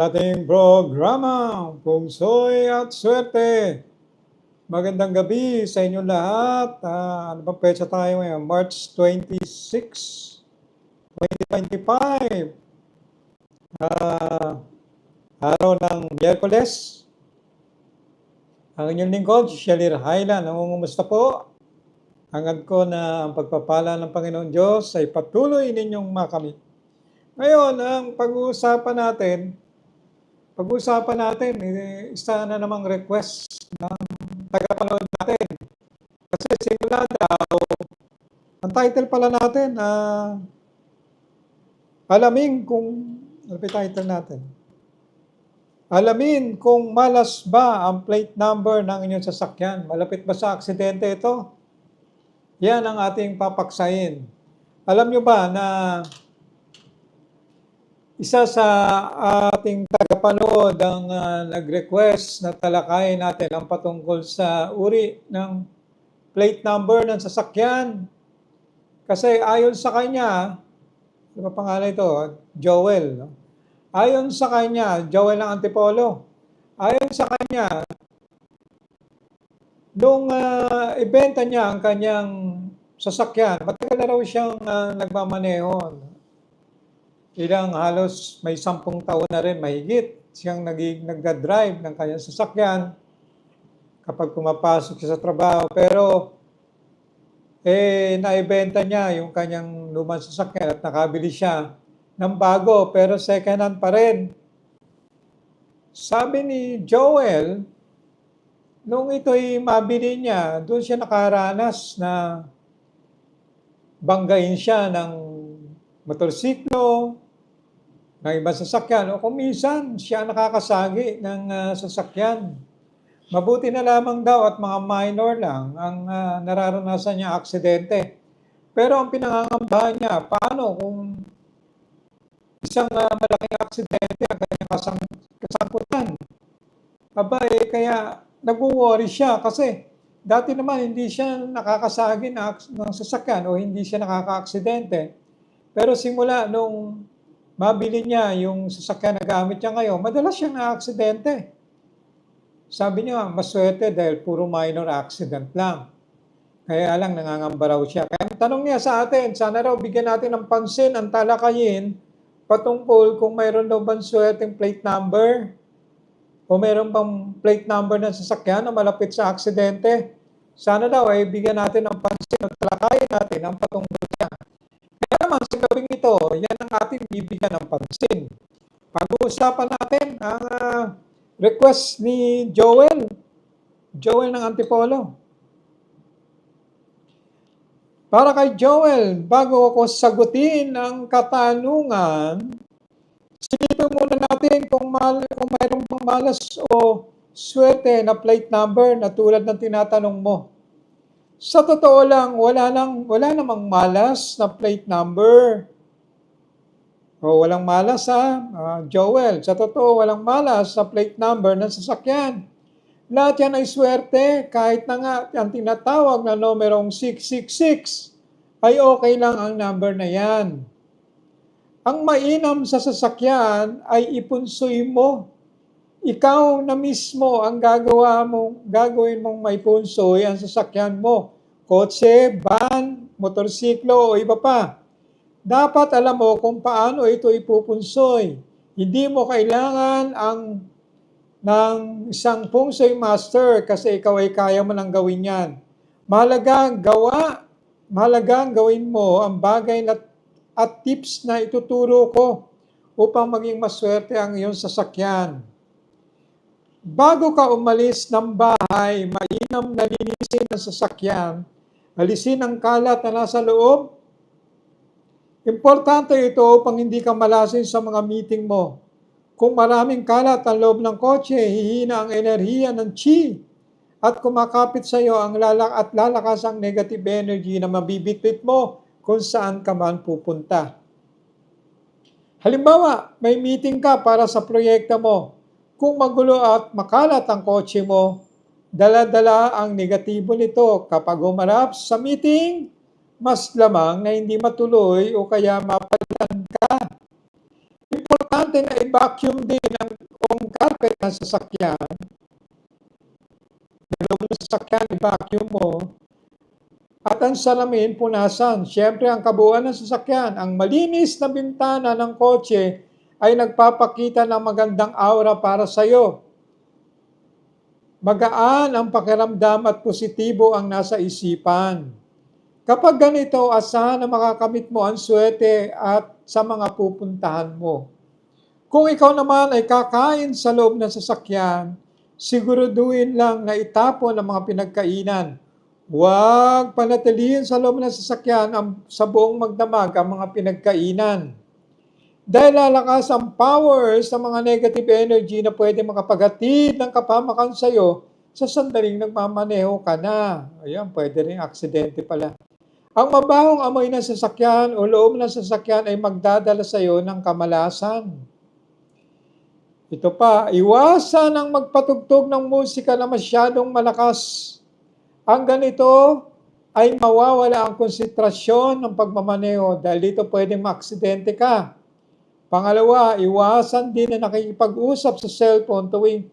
ating programa, Pungsoy at Swerte. Magandang gabi sa inyong lahat. Ah, ano ba petsa tayo ngayon? March 26, 2025. Ah, araw ng Miyerkules. Ang inyong lingkod, Shelir Highland. Nangungumusta po? Hangad ko na ang pagpapala ng Panginoon Diyos ay patuloy ninyong makamit. Ngayon, ang pag-uusapan natin, pag-uusapan natin, isa na namang request ng tagapanood natin. Kasi simula daw, ang title pala natin, ah, alamin kung, ano title natin? Alamin kung malas ba ang plate number ng inyong sasakyan. Malapit ba sa aksidente ito? Yan ang ating papaksayin. Alam nyo ba na isa sa ating tagapanood ang ah, nag-request na talakayin natin ang patungkol sa uri ng plate number ng sasakyan. Kasi ayon sa kanya, ano ba pangalan ito? Joel. No? Ayon sa kanya, Joel ng Antipolo, ayon sa kanya, nung ah, ibenta niya ang kanyang sasakyan, matagal na raw siyang ah, nagmamaneho. Ilang halos may sampung taon na rin mahigit siyang naging nagda-drive ng kanyang sasakyan kapag pumapasok siya sa trabaho. Pero eh naibenta niya yung kanyang lumang sasakyan at nakabili siya ng bago pero second hand pa rin. Sabi ni Joel, nung ito'y mabili niya, doon siya nakaranas na banggain siya ng motorsiklo, ng ibang sasakyan, o kung minsan siya nakakasagi ng ah, sasakyan. Mabuti na lamang daw at mga minor lang ang ah, nararanasan niya aksidente. Pero ang pinangangambahan niya, paano kung isang ah, malaking aksidente ang kanyang kasang, kasangkutan? Aba, eh, kaya nag-worry siya kasi dati naman hindi siya nakakasagi ng, ng sasakyan o hindi siya nakaka-aksidente. Pero simula nung mabili niya yung sasakyan na gamit niya ngayon, madalas siyang na-aksidente. Sabi niya, maswerte dahil puro minor accident lang. Kaya lang nangangamba raw siya. Kaya ang tanong niya sa atin, sana raw bigyan natin ng pansin ang talakayin patungkol kung mayroon daw bang swerteng plate number o mayroon bang plate number ng sasakyan na malapit sa aksidente. Sana daw ay bigyan natin ng pansin at talakayin natin ang patungkol niya. Naman sa gabing ito, yan ang ating bibigyan ng pansin. Pag-uusapan natin ang ah, request ni Joel. Joel ng Antipolo. Para kay Joel, bago ako sagutin ang katanungan, silipin muna natin kung, mal, kung mayroong pang malas o swerte na plate number na tulad ng tinatanong mo. Sa totoo lang, wala, lang, wala namang malas na plate number. O walang malas ha, Ah, Joel. Sa totoo, walang malas sa plate number ng sasakyan. Lahat yan ay swerte, kahit na nga ang tinatawag na numerong 666, ay okay lang ang number na yan. Ang mainam sa sasakyan ay ipunsoy mo. Ikaw na mismo ang gagawa mo, gagawin mong may punsoy ang sasakyan mo. Kotse, van, motorsiklo o iba pa. Dapat alam mo kung paano ito ipupunsoy. Hindi mo kailangan ang ng isang pungsoy master kasi ikaw ay kaya mo nang gawin yan. Mahalaga gawa, mahalaga gawin mo ang bagay na, at tips na ituturo ko upang maging maswerte ang iyong sasakyan. Bago ka umalis ng bahay, mainam na linisin ang sasakyan, alisin ang kalat na nasa loob. Importante ito upang hindi ka malasin sa mga meeting mo. Kung maraming kalat ang loob ng kotse, hihina ang enerhiya ng chi at kumakapit sa iyo ang lalak at lalakas ang negative energy na mabibitbit mo kung saan ka man pupunta. Halimbawa, may meeting ka para sa proyekta mo. Kung magulo at makalat ang kotse mo, dala-dala ang negatibo nito kapag humarap sa meeting, mas lamang na hindi matuloy o kaya mapalitan ka. Importante na i-vacuum din ang kung carpet ng sasakyan. Loob ng sasakyan, i-vacuum mo. At ang salamin, punasan. Siyempre, ang kabuuan ng sasakyan, ang malinis na bintana ng kotse ay nagpapakita ng magandang aura para sa iyo. Magaan ang pakiramdam at positibo ang nasa isipan. Kapag ganito, asahan na makakamit mo ang swerte at sa mga pupuntahan mo. Kung ikaw naman ay kakain sa loob ng sasakyan, siguraduhin lang na itapon ang mga pinagkainan. Huwag panatilihin sa loob ng sasakyan ang, sa buong magdamag ang mga pinagkainan. Dahil lalakas ang power sa mga negative energy na pwede makapagatid ng kapamakan sa iyo sa sandaling nagmamaneho ka na. Ayan, pwede rin aksidente pala. Ang mabahong amoy ng sasakyan o loob ng sasakyan ay magdadala sa iyo ng kamalasan. Ito pa, iwasan ang magpatugtog ng musika na masyadong malakas. Ang ganito ay mawawala ang konsentrasyon ng pagmamaneho dahil dito pwedeng maaksidente ka. Pangalawa, iwasan din na nakikipag-usap sa cellphone tuwing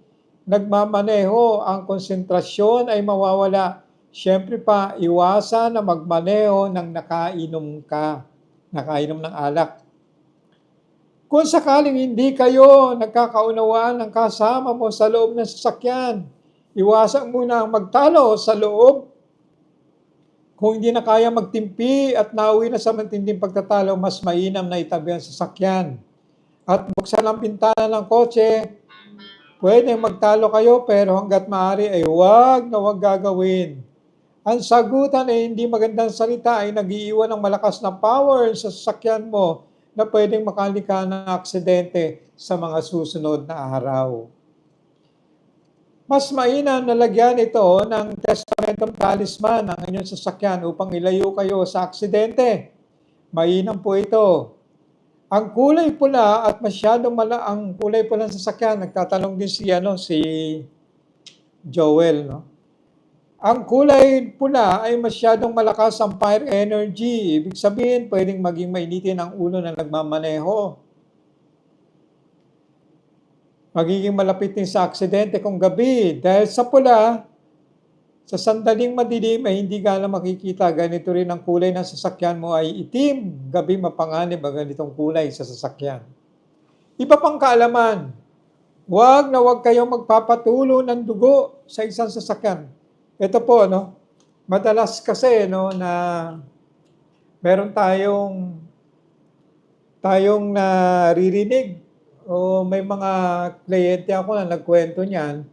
nagmamaneho. Ang konsentrasyon ay mawawala. Siyempre pa, iwasan na magmaneho ng nakainom ka, nakainom ng alak. Kung sakaling hindi kayo nagkakaunawaan ng kasama mo sa loob ng sasakyan, iwasan muna ang magtalo sa loob. Kung hindi na kaya magtimpi at nauwi na sa matinding pagtatalo, mas mainam na itabi ang sasakyan at buksan ang bintana ng kotse, pwede magtalo kayo pero hanggat maaari ay huwag na huwag gagawin. Ang sagutan ay hindi magandang salita ay nagiiwan ng malakas na power sa sasakyan mo na pwedeng makalika ng aksidente sa mga susunod na araw. Mas mainam na lagyan ito ng testamentong talisman ng inyong sasakyan upang ilayo kayo sa aksidente. Mainam po ito. Ang kulay pula at masyadong mala ang kulay pula ng sasakyan, nagtatanong din si ano si Joel, no? Ang kulay pula ay masyadong malakas ang fire energy. Ibig sabihin, pwedeng maging mainitin ang ulo na nagmamaneho. Magiging malapit din sa aksidente kung gabi. Dahil sa pula, sa sandaling madilim ay hindi gana makikita. Ganito rin ang kulay ng sasakyan mo ay itim. Gabi mapanganib ang ganitong kulay sa sasakyan. Iba pang kaalaman, huwag na huwag kayong magpapatulo ng dugo sa isang sasakyan. Ito po, no? Madalas kasi, no, na meron tayong tayong naririnig o may mga kliyente ako na nagkwento niyan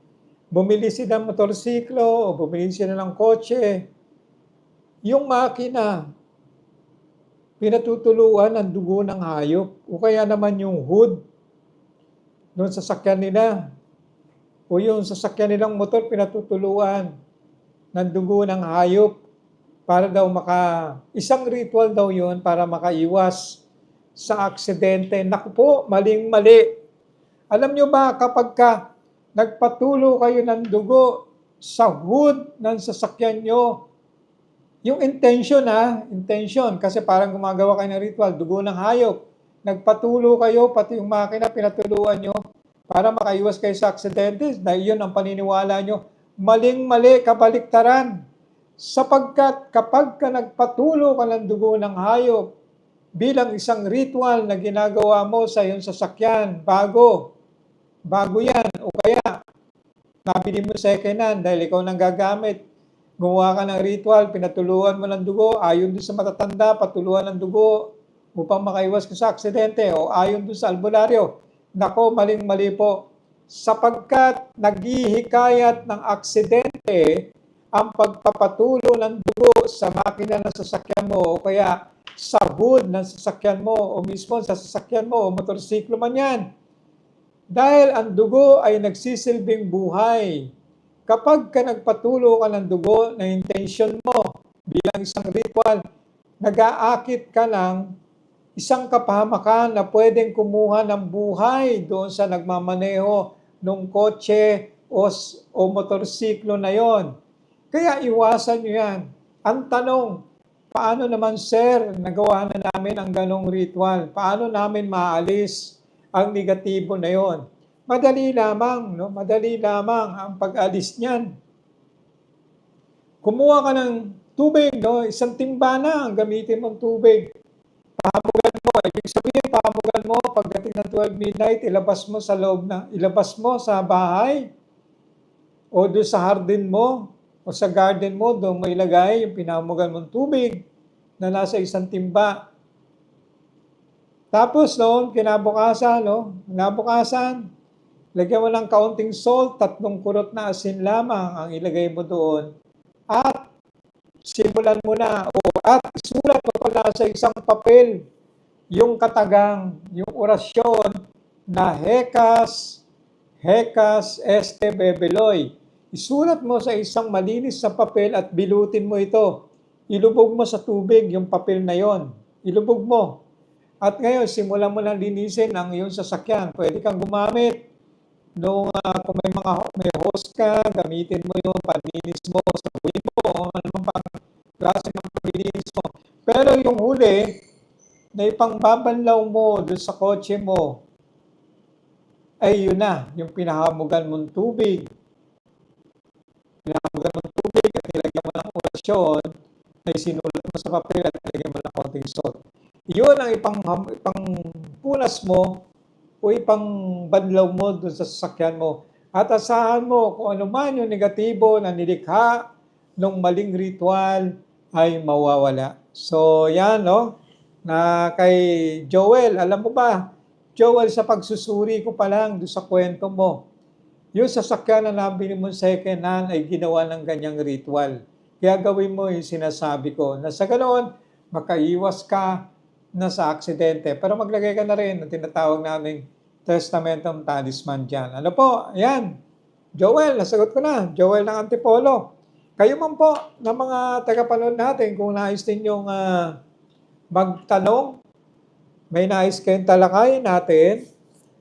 bumili sila ng motorsiklo o bumili sila ng kotse, yung makina, pinatutuluan ng dugo ng hayop o kaya naman yung hood doon sa sakyan nila o yung sasakyan nilang motor pinatutuluan ng dugo ng hayop para daw maka isang ritual daw yun para makaiwas sa aksidente. Naku po, maling-mali. Alam nyo ba kapag ka nagpatulo kayo ng dugo sa hood ng sasakyan nyo. Yung intention ha, intention, kasi parang gumagawa kayo ng ritual, dugo ng hayop. Nagpatulo kayo, pati yung makina, pinatuluan nyo para makaiwas kayo sa aksidente. Dahil yun ang paniniwala nyo. Maling-mali, kabaliktaran. Sapagkat kapag ka nagpatulo ka ng dugo ng hayop, bilang isang ritual na ginagawa mo sa iyong sasakyan, bago, bago yan, nabili mo second hand dahil ikaw nang gagamit, gumawa ka ng ritual, pinatuluan mo ng dugo, ayon doon sa matatanda, patuluan ng dugo upang makaiwas ka sa aksidente o ayon doon sa albularyo. Nako, maling-mali po. Sapagkat naghihikayat ng aksidente ang pagpapatulo ng dugo sa makina ng sasakyan mo o kaya sa hood ng sasakyan mo o mismo sa sasakyan mo o motorsiklo man yan dahil ang dugo ay nagsisilbing buhay. Kapag ka nagpatulo ka ng dugo na intention mo bilang isang ritual, nag-aakit ka ng isang kapahamakan na pwedeng kumuha ng buhay doon sa nagmamaneho ng kotse o, o motorsiklo na yon. Kaya iwasan nyo yan. Ang tanong, paano naman sir, nagawa na namin ang ganong ritual? Paano namin maalis ang negatibo na yon. Madali lamang, no? Madali lamang ang pag-alis niyan. Kumuha ka ng tubig, no? Isang timba na ang gamitin mong tubig. Pahamugan mo, ibig sabihin pahamugan mo pagdating ng 12 midnight, ilabas mo sa loob na, ilabas mo sa bahay o doon sa hardin mo o sa garden mo, doon mo ilagay yung pinahamugan mong tubig na nasa isang timba. Tapos noon, kinabukasan, no? Kinabukasan, lagyan mo ng kaunting salt, tatlong kurot na asin lamang ang ilagay mo doon. At simulan mo na, o at isulat mo pala sa isang papel yung katagang, yung orasyon na Hekas, Hekas este bebeloy. Isulat mo sa isang malinis sa papel at bilutin mo ito. Ilubog mo sa tubig yung papel na yon. Ilubog mo. At ngayon, simulan mo lang linisin ang iyong sasakyan. Pwede kang gumamit nung uh, kung may mga may hose ka, gamitin mo yung panlinis mo, sabuhin mo, o ano pang klase ng panlinis mo. Pero yung huli, na ipangbabanlaw mo doon sa kotse mo, ay yun na, yung pinahamugan mong tubig. Pinahamugan mong tubig at nilagyan mo ng orasyon, ay sinulat mo sa papel at nilagyan mo ng konting salt. Yun ang ipang, ipang punas mo o ipang banlaw mo doon sa sasakyan mo. At asahan mo kung ano man yung negatibo na nilikha ng maling ritual ay mawawala. So, yan, no? Na kay Joel, alam mo ba, Joel, sa pagsusuri ko pa lang doon sa kwento mo, yung sasakyan na nabili mo second hand ay ginawa ng ganyang ritual. Kaya gawin mo yung sinasabi ko na sa ganoon, makaiwas ka na sa aksidente. Pero maglagay ka na rin ng tinatawag naming testamentong talisman dyan. Ano po? Ayan. Joel, nasagot ko na. Joel ng Antipolo. Kayo man po ng mga tagapanood natin kung nais ninyong uh, magtanong, may nais kayong talakay natin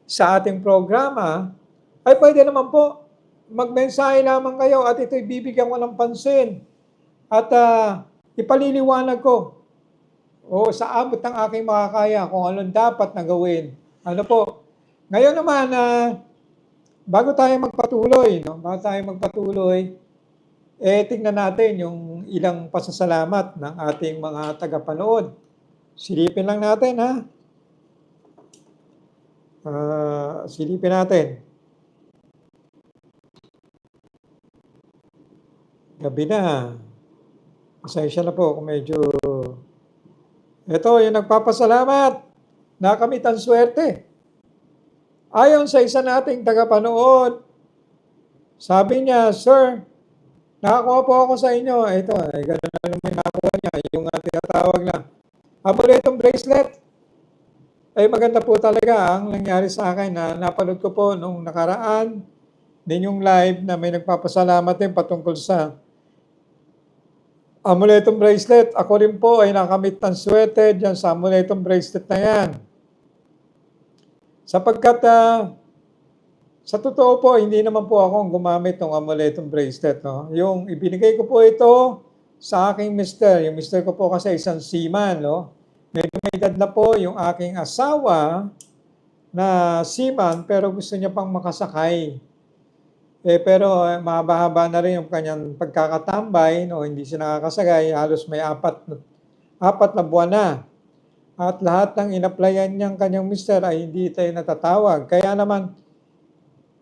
sa ating programa, ay pwede naman po magmensahe lamang kayo at ito'y bibigyan ko ng pansin at uh, ipaliliwanag ko o sa abot ng aking makakaya kung anong dapat na gawin. Ano po? Ngayon naman, uh, bago tayo magpatuloy, no? bago tayo magpatuloy, eh tingnan natin yung ilang pasasalamat ng ating mga tagapanood. Silipin lang natin, ha? Uh, silipin natin. Gabi na. Pasensya na po kung medyo ito, yung nagpapasalamat. Nakamit ang swerte. Ayon sa isa nating tagapanood, sabi niya, Sir, nakakuha po ako sa inyo. Ito, ay ganun na naman nakuha niya. Yung uh, tinatawag na amuletong bracelet. Ay maganda po talaga ang nangyari sa akin na napanood ko po nung nakaraan din yung live na may nagpapasalamat din patungkol sa amuletong bracelet. Ako rin po ay nakamit ng swerte dyan sa amuletong bracelet na yan. Sapagkat uh, sa totoo po, hindi naman po ako gumamit ng amuletong bracelet. No? Yung ibinigay ko po ito sa aking mister. Yung mister ko po kasi isang seaman. No? Medyo may edad na po yung aking asawa na seaman pero gusto niya pang makasakay. Eh, pero eh, mahaba-haba na rin yung kanyang pagkakatambay, no? hindi siya nakakasagay, halos may apat, apat na buwan na. At lahat ng inaplayan niyang kanyang mister ay hindi tayo natatawag. Kaya naman,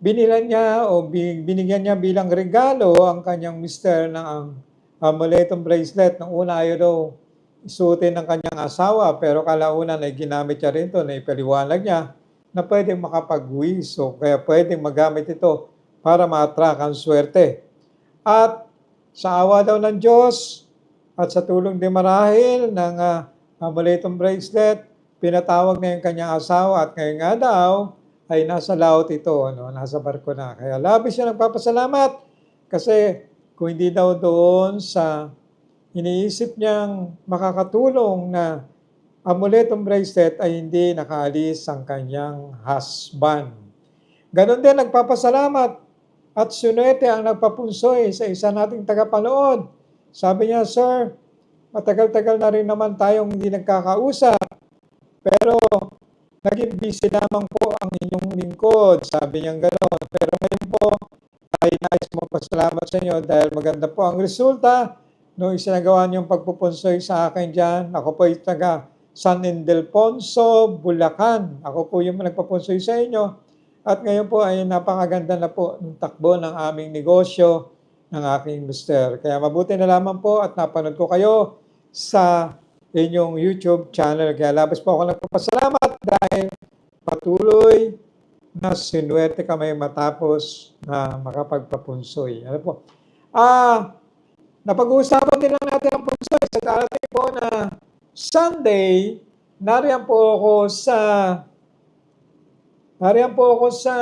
binilan niya o binigyan niya bilang regalo ang kanyang mister ng ang amuletong bracelet. Nung una ayaw daw isuotin ng kanyang asawa, pero kalaunan ay ginamit niya rin ito, na ipaliwanag niya na pwedeng makapag-wish. So, kaya pwedeng magamit ito para ma-attract ang swerte. At sa awa daw ng Diyos at sa tulong din marahil ng uh, amuletong bracelet, pinatawag na yung kanyang asawa at ngayon nga daw ay nasa laot ito, ano, nasa barko na. Kaya labis siya nagpapasalamat kasi kung hindi daw doon sa iniisip niyang makakatulong na amuletong bracelet ay hindi nakaalis ang kanyang husband. Ganon din, nagpapasalamat at sunete ang nagpapunsoy sa isa nating tagapanood. Sabi niya, Sir, matagal-tagal na rin naman tayong hindi nagkakausap. Pero naging busy lamang po ang inyong lingkod. Sabi niya gano'n. Pero ngayon po, ay nais mo pasalamat sa inyo dahil maganda po ang resulta nung isinagawa niyong pagpupunsoy sa akin dyan. Ako po ay taga San Ildefonso, Bulacan. Ako po yung nagpapunsoy sa inyo. At ngayon po ay napakaganda na po ng takbo ng aming negosyo ng aking mister. Kaya mabuti na lamang po at napanood ko kayo sa inyong YouTube channel. Kaya labas po ako nagpapasalamat dahil patuloy na sinuwerte kami matapos na makapagpapunsoy. Ano po? Ah, napag-uusapan din lang natin ang punsoy sa darating po na Sunday, nariyan po ako sa nariyan po ako sa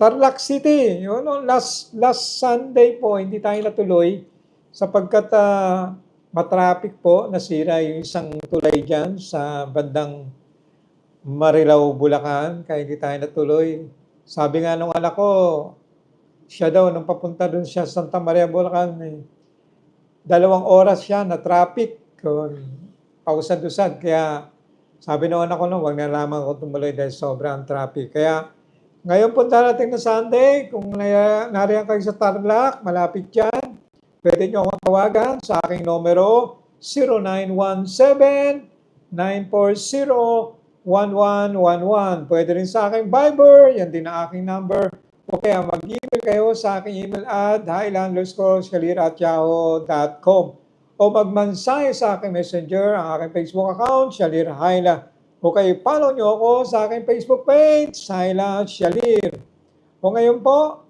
Tarlac City. Yun, no, last, last Sunday po, hindi tayo natuloy sapagkat ah, matraffic po, nasira yung isang tulay dyan sa bandang Marilao, Bulacan, kaya hindi tayo natuloy. Sabi nga nung anak ko, siya daw, nung papunta dun siya sa Santa Maria, Bulacan, eh, dalawang oras siya na traffic, kung pausad-usad. Kaya sabi nung anak ko, no, wag na lamang ako tumuloy dahil sobrang traffic. Kaya ngayon po darating na Sunday, kung na, nariyan kayo sa Tarlac, malapit dyan, pwede nyo akong tawagan sa aking numero 0917-940-1111. Pwede rin sa aking Viber, yan din ang aking number. O kaya mag-email kayo sa aking email at highlandloscoreskalir.yahoo.com o magmansay sa aking messenger, ang aking Facebook account, Shalir Haila. O kayo follow nyo ako sa aking Facebook page, Haila Shalir. O ngayon po,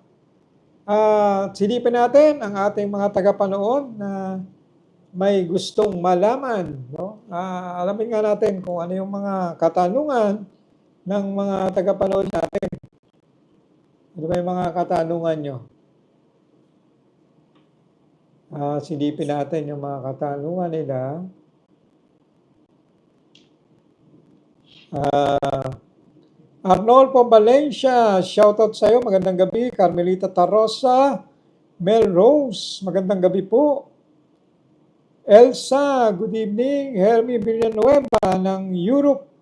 ah silipin natin ang ating mga tagapanood na may gustong malaman. No? Ah, alamin nga natin kung ano yung mga katanungan ng mga tagapanood natin. Ano ba yung mga katanungan nyo? Ah, silipin natin yung mga katanungan nila. Ah, Arnolfo Valencia, shoutout sa iyo. Magandang gabi. Carmelita Tarosa, Mel Rose, magandang gabi po. Elsa, good evening. Hermie Villanueva ng Europe.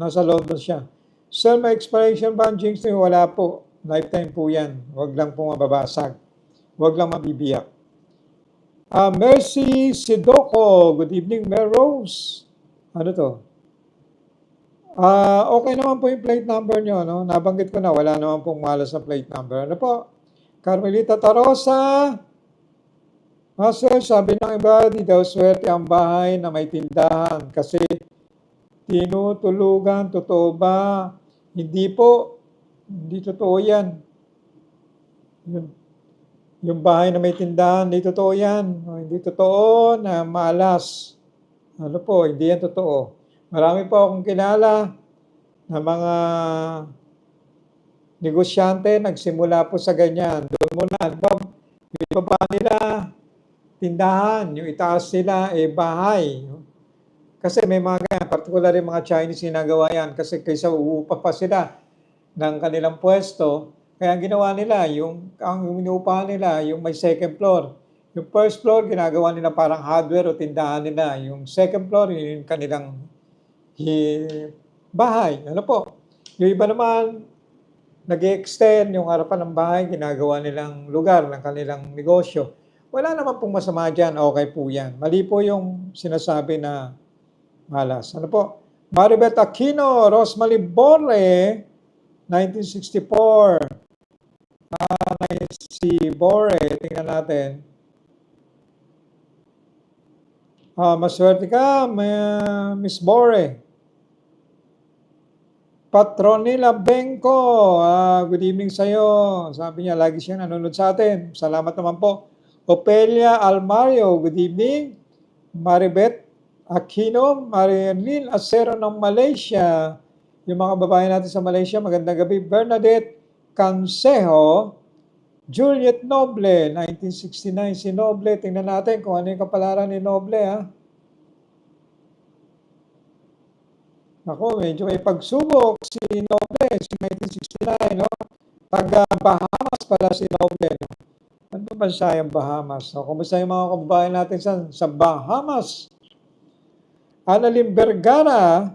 Nasa London siya. Sir, may expiration ba ang jinx? Wala po. Lifetime po yan. Huwag lang po mababasag. Huwag lang mabibiyak. Ah, Mercy Sidoko, good evening, Mel Rose. Ano to? Ah, okay naman po yung plate number nyo, no? Nabanggit ko na, wala naman pong malas sa plate number. Ano po? Carmelita Tarosa. Master, sabi ng iba, di daw swerte ang bahay na may tindahan kasi tinutulugan, totoo ba? Hindi po. Hindi totoo yan. Yun. Yung bahay na may tindahan, hindi totoo yan. O, Hindi totoo na malas. Ano po, hindi yan totoo. Marami po akong kilala na mga negosyante nagsimula po sa ganyan. Doon muna, yung ibaba nila, tindahan, yung itaas nila, eh, bahay. Kasi may mga ganyan, particular yung mga Chinese ginagawa yan, kasi kaysa uupa pa sila ng kanilang pwesto, kaya ginawa nila, yung, ang inuupahan nila, yung may second floor. Yung first floor, ginagawa nila parang hardware o tindahan nila. Yung second floor, yun yung kanilang bahay. Ano po? Yung iba naman, nag extend yung harapan ng bahay, ginagawa nilang lugar ng kanilang negosyo. Wala naman pong masama dyan, okay po yan. Mali po yung sinasabi na malas. Ano po? Maribet Aquino, Rosmali Borre, 1964. Si Borre. Tingnan natin. Ah, maswerte ka, may- Miss Bore. Patronila Benko, ah, good evening sa iyo. Sabi niya, lagi siyang nanonood sa atin. Salamat naman po. Opelia Almario, good evening. Maribet Aquino, Marilyn Acero ng Malaysia. Yung mga babae natin sa Malaysia, magandang gabi. Bernadette Cansejo, Juliet Noble, 1969. Si Noble, tingnan natin kung ano yung kapalaran ni Noble, ha? Ako, medyo may pagsubok si Noble, si 1969, no? Taga Bahamas pala si Noble. no? Ano ba bansa yung Bahamas? No? Kumusta yung mga kababayan natin sa, sa Bahamas? Annalyn Vergara,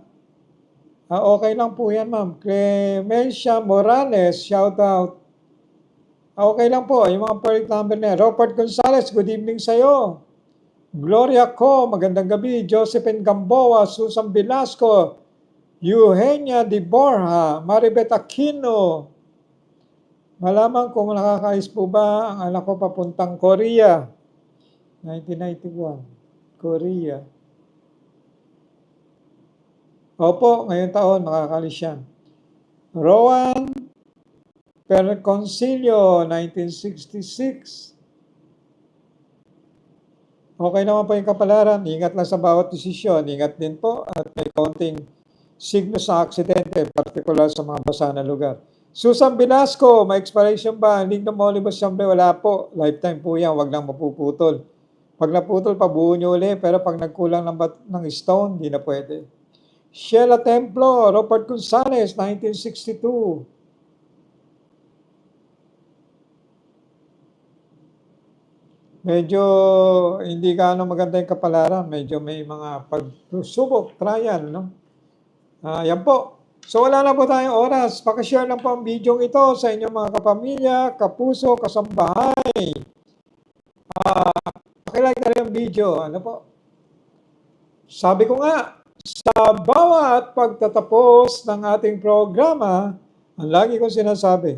Ah, okay lang po yan, ma'am. Clemencia Morales, shout out. Okay lang po, yung mga project number na. Robert Gonzalez, good evening sa'yo. Gloria Co, magandang gabi. Josephine Gamboa, Susan Velasco, Eugenia Di Borja, Maribet Aquino. Malaman kung nakakais po ba ang anak ko papuntang Korea. 1991, Korea. Opo, ngayong taon makakalis yan. Rowan Perconcilio, 1966. Okay naman po yung kapalaran. Ingat lang sa bawat desisyon. Ingat din po at may kaunting signo sa aksidente, particular sa mga basa na lugar. Susan Velasco, may expiration ba? Link ng Molibus Siyempre, wala po. Lifetime po yan, wag lang mapuputol. Pag naputol, pabuo nyo uli. Pero pag nagkulang ng, bat- ng stone, di na pwede. Sheila Templo, Robert Gonzalez, 1962. Medyo hindi gaano maganda yung kapalaran. Medyo may mga pagsubok, trial, no? Ah, yan po. So wala na po tayong oras. Pakishare lang po ang video ito sa inyong mga kapamilya, kapuso, kasambahay. Ah, pakilike na rin ang video. Ano po? Sabi ko nga, sa bawat pagtatapos ng ating programa, ang lagi kong sinasabi,